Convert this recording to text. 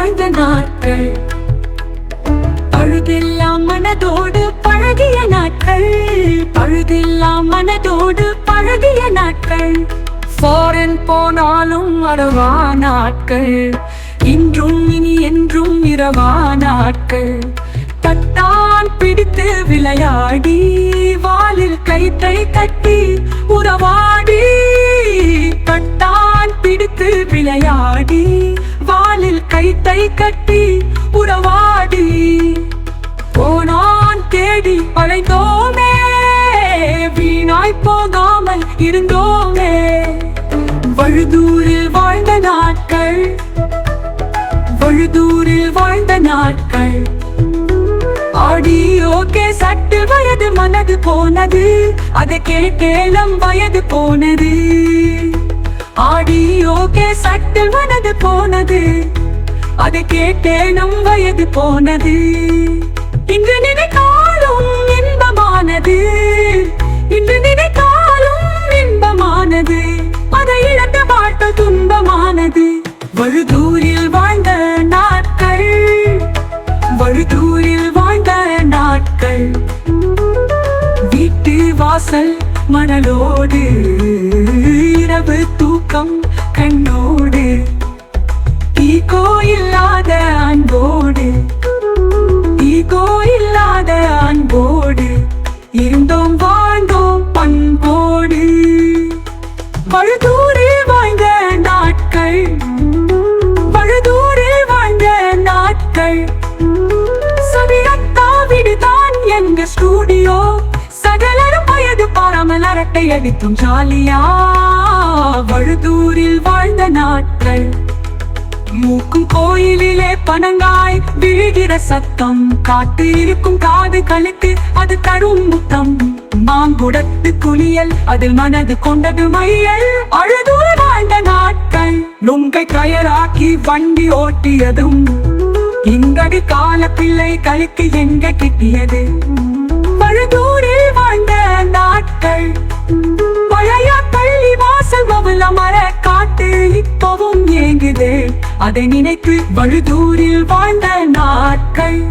வாழ்ந்த நாட்கள். பழுதெல்லாம் மனதோடு பழகிய நாட்கள். பழுதெல்லாம் மனதோடு பழகிய நாட்கள். ஃபாரின் போனாலும் அறவா நாட்கள். இன்றும் இனி என்றும் இரவா நாட்கள். தட்டான் பிடித்து விளையாடி வாலில் கயிற்றை கட்டி உறவாடி தட்டான் பிடித்து விளையாடி. காலில் கைத்தை கட்டி உறவாடி. போனான் தேடி அழைந்தோமே வீணாய் போகாமல் இருந்தோமே. வழுதூரில் வாழ்ந்த நாட்கள் வழுதூரில் வாழ்ந்த நாட்கள். ஆடியோகே சட்டு வயது மனது போனது அதை கேட்டேலம் வயது போனது. ஆடியோகே மனது போனது. அதை கேட்டே நம் வயது போனது. இன்று நினைத்தாலும் இன்பமானது. இன்று நினைத்தாலும் இன்பமானது. அதை இழந்த வாழ்க்கை துன்பமானது. வழுதூரில் வாழ்ந்த நாட்கள். வழுதூரில் வாழ்ந்த நாட்கள். வீட்டு வாசல் மணலோடு. இரவு தூக்கம் கண்ணோடு ஈகோ இல்லாத அன்போடு ஈகோ இல்லாத அன்போடு இருந்தோம் வாழ்ந்தோம் பண்போடு. பழுதூரில் வாழ்ந்த நாட்கள் பழுதூரில் வாழ்ந்த நாட்கள். சவிரத்தா விடுதான் எங்க ஸ்டூடியோ சகலரும் வயது பாராமல் அரட்டை அடித்தும் ஜாலியா. நாட்கள். மூக்கும் கோயிலிலே பனங்காய் விழுகிற சத்தம். காட்டு இருக்கும் காது கழுத்து அது தரும் முத்தம். மாங்குடத்து குளியல் அதில் மனது கொண்டது மையல் அழுதூர வாழ்ந்த நாட்கள். நுங்கை கயராக்கி வண்டி ஓட்டியதும். இங்கடி கால பிள்ளை கழுத்து எங்க கிட்டியது? பழுதூரில் வாழ்ந்த அதை நினைத்து வழுதூரில் வாழ்ந்த நாட்கள்.